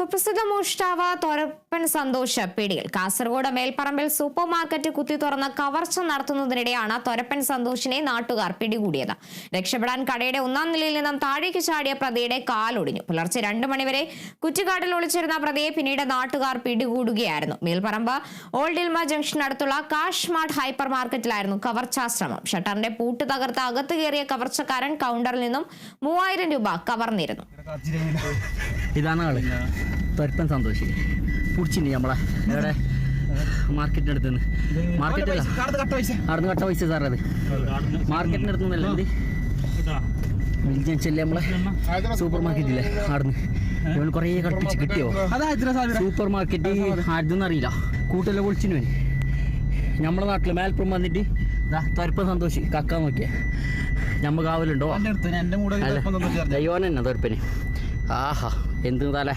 കുപ്രസിദ്ധ മോഷ്ടാവ് തൊരപ്പൻ സന്തോഷ് പിടിയിൽ കാസർഗോഡ് മേൽപ്പറമ്പിൽ സൂപ്പർ മാർക്കറ്റ് കുത്തി തുറന്ന് കവർച്ച നടത്തുന്നതിനിടെയാണ് തൊരപ്പൻ സന്തോഷിനെ നാട്ടുകാർ പിടികൂടിയത്. രക്ഷപ്പെടാൻ കടയുടെ ഒന്നാം നിലയിൽ നിന്നും താഴേക്ക് ചാടിയ പ്രതിയുടെ കാലൊടിഞ്ഞു. പുലർച്ചെ രണ്ടു മണിവരെ കുറ്റിക്കാട്ടിൽ ഒളിച്ചിരുന്ന പ്രതിയെ പിന്നീട് നാട്ടുകാർ പിടികൂടുകയായിരുന്നു. മേൽപ്പറമ്പ് ഓൾഡ് ഇൽമ ജംഗ്ഷൻ അടുത്തുള്ള കാഷ് മാർട്ട് ഹൈപ്പർ മാർക്കറ്റിലായിരുന്നു കവർച്ചാശ്രമം. ഷട്ടറിന്റെ പൂട്ട് തകർത്ത് അകത്ത് കയറിയ കവർച്ചക്കാരൻ കൗണ്ടറിൽ നിന്നും മൂവായിരം രൂപ കവർന്നിരുന്നു. ഇതാണ് ആൾ. തൊരപ്പൻ സന്തോഷി. പിടിച്ചിട്ടുണ്ട് നമ്മളെ? എവിടെ? മാർക്കറ്റിന്റെ അടുത്ത് നിന്ന്. മാർക്കറ്റല്ല അവിടുന്ന് കട്ട പൈസ. സാർ അത്. മാർക്കറ്റിന്റെ അടുത്ത് നിന്നല്ല എന്ത് വിൽജൻഷല്ലേ നമ്മളെ. സൂപ്പർ മാർക്കറ്റില്ലേ അവിടുന്ന് ഇവൻ കുറേ കളിപ്പിച്ച് കിട്ടിയോ? സൂപ്പർ മാർക്കറ്റ് ആരുതെന്ന് അറിയില്ല. കൂട്ടെല്ലാം വേണ്ടി നമ്മളെ നാട്ടിൽ മേൽപ്പുറം വന്നിട്ട് ദാ തൊരപ്പൻ സന്തോഷി. കക്കാൻ നോക്കിയേ. ഞമ്മ കാവലുണ്ടോ ദൈവനെ തൊരപ്പന്. ആഹാ എന്ത് തല